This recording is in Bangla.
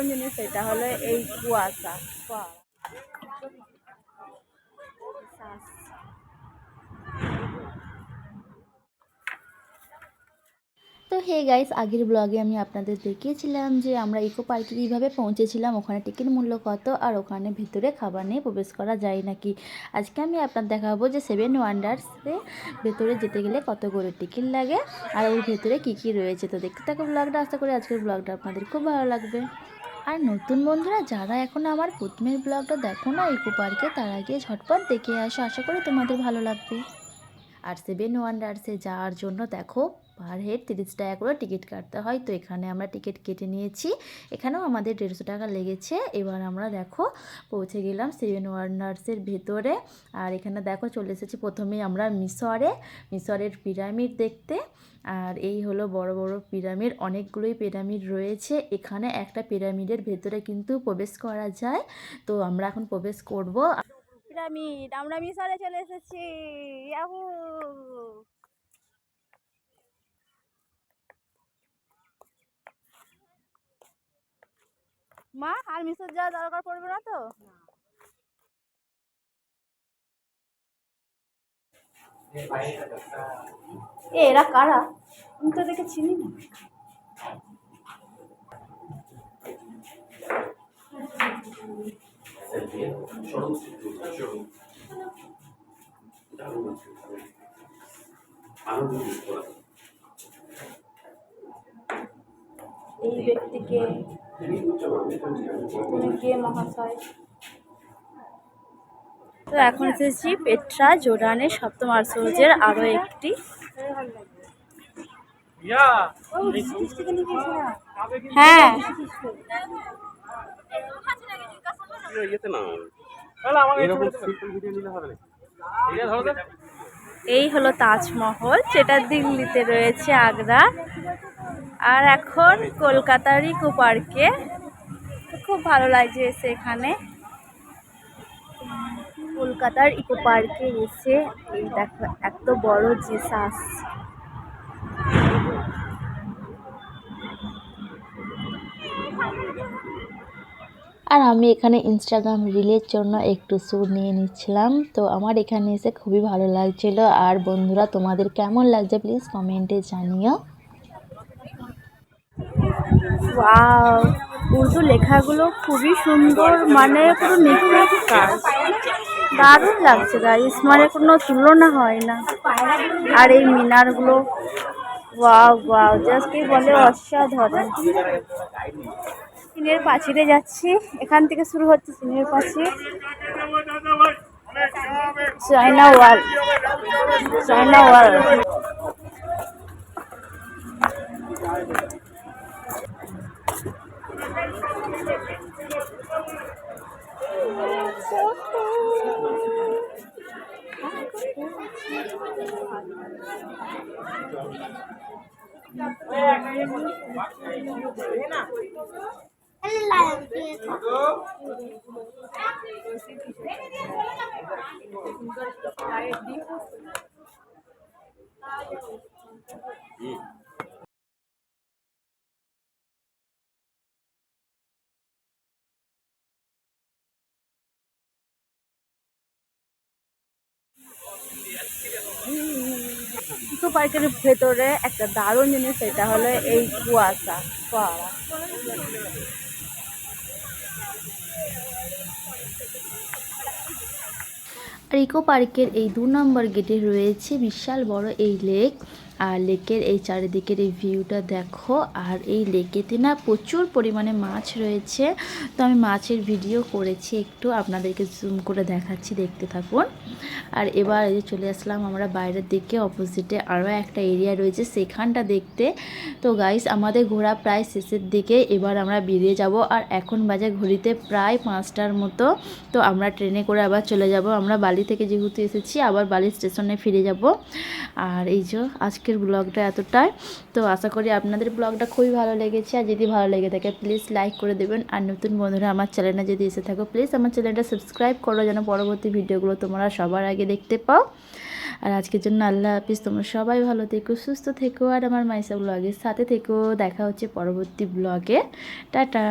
দারুণ জিনিস সেটা হলো এই কুয়াশা। তো হে গাইস, আগের ব্লগে আমি আপনাদের দেখিয়েছিলাম যে আমরা ইকো পার্কে কীভাবে পৌঁছেছিলাম, ওখানে টিকিট মূল্য কত আর ওখানে ভিতরে খাবার নিয়ে প্রবেশ করা যায় নাকি? আজকে আমি আপনার দেখাবো যে সেভেন ওয়ান্ডার্সে ভেতরে যেতে গেলে কত করে টিকিট লাগে আর ওর ভেতরে কি কি রয়েছে। তো দেখতে থাকো ব্লগটা, আশা করি আজকের ব্লগটা আপনাদের খুব ভালো লাগবে। আর নতুন বন্ধুরা, যারা এখন আমার প্রথমের ব্লগটা দেখো না ইকো পার্কে তারা গিয়ে ঝটপট দেখে আসো। আশা করি তোমাদের ভালো লাগবে। আর সেভেন ওয়ান্ডার্সে যাওয়ার জন্য দেখো পার হেড তিরিশ টাকা করে টিকিট কাটতে হয়। তো এখানে আমরা টিকিট কেটে নিয়েছি। এখানেও আমাদের দেড়শো টাকা লেগেছে। এবার আমরা দেখো, পৌঁছে গেলাম সেভেন ওয়ান্ডার্সের ভেতরে। আর এখানে দেখো, চলে এসেছি প্রথমেই আমরা মিশরে মিশরের পিরামিড দেখতে। আর এই হলো বড় বড় পিরামিড। অনেকগুলোই পিরামিড রয়েছে। এখানে একটা পিরামিডের ভেতরে কিন্তু প্রবেশ করা যায়। তো আমরা এখন প্রবেশ করব। পিরামিড, আমরা মিশরে চলে এসেছি। মা, আর মিশর যাওয়া দরকার পড়বে না তো? এ, এরা কারা? আমি তো দেখে চিনি না। এই ব্যক্তিকে তুমি কে মহাশয়? তো এখন এসেছি পেট্রা জোর্ডানের সপ্তম আর্সৌজের আরও একটি হ্যাঁ। না এই হলো তাজমহল যেটা দিল্লিতে রয়েছে আগ্রা। আর এখন কলকাতার ইকো পার্কে। খুব ভালো লাগছে এসে এখানে। কলকাতার ইকো পার্কে এসে এই দেখো, এত বড় জেসাস। আর আমি এখানে ইনস্টাগ্রাম রিলের জন্য একটু শ্যুট নিয়ে নিচ্ছিলাম। তো আমার এখানে এসে খুবই ভালো লাগছিল। আর বন্ধুরা, তোমাদের কেমন লাগছে? প্লিজ কমেন্টে জানিও। ওয়াও উর্দু লেখাগুলো খুবই সুন্দর মানে পুরো নিখুঁত কাজ দারুণ লাগছে গাইস মানে কোনো তুলনা হয় না। আর এই মিনারগুলো জাস্ট বলে, অসাধারণ। চীনের পাঁচিরে যাচ্ছি। এখান থেকে শুরু হচ্ছে চীনের পাঁচির China wall China wall Mm. Eco পার্কের ভেতরে একটা দারুণ জিনিস, সেটা হলো এই কুয়াশা। কুয়াশা আর ইকো পার্কের এই দু নম্বর গেটে রয়েছে বিশাল বড় এই লেক। আর লেকের এই চারিদিকের এই ভিউটা দেখো। আর এই লেকেতে না প্রচুর পরিমাণে মাছ রয়েছে। তো আমি মাছের ভিডিও করেছি একটু, আপনাদেরকে জুম করে দেখাচ্ছি, দেখতে থাকুন। আর এবার এই যে চলে আসলাম আমরা বাইরের দিকে অপোজিটে আরও একটা এরিয়া রয়েছে সেখানটা দেখতে। তো গাইস আমাদের ঘোরা প্রায় শেষের দিকে, এবার আমরা বেরিয়ে যাব। আর এখন বাজে ঘড়িতে প্রায় পাঁচটার মতো। তো আমরা ট্রেনে করে আবার চলে যাব। আমরা বালি থেকে যেহেতু এসেছি, আবার বালি স্টেশনে ফিরে যাব। আর এই যে আজকের ব্লগটা এতটাই। তো আশা করি আপনাদের ব্লগটা খুবই ভালো লেগেছে। আর যদি ভালো লেগে থাকে প্লিজ লাইক করে দেবেন। আর নতুন বন্ধুরা আমার চ্যানেলে যদি এসে থাকো প্লিজ আমার চ্যানেলটা সাবস্ক্রাইব করো, যেন পরবর্তী ভিডিওগুলো তোমরা সবার আগে দেখতে পাও। আর আজকের জন্য আল্লাহ হাফিজ। তোমরা সবাই ভালো থেকো, সুস্থ থেকো। আর আমার মাইসা ব্লগের সাথে থেকো। দেখা হচ্ছে পরবর্তী ব্লগে। টাটা।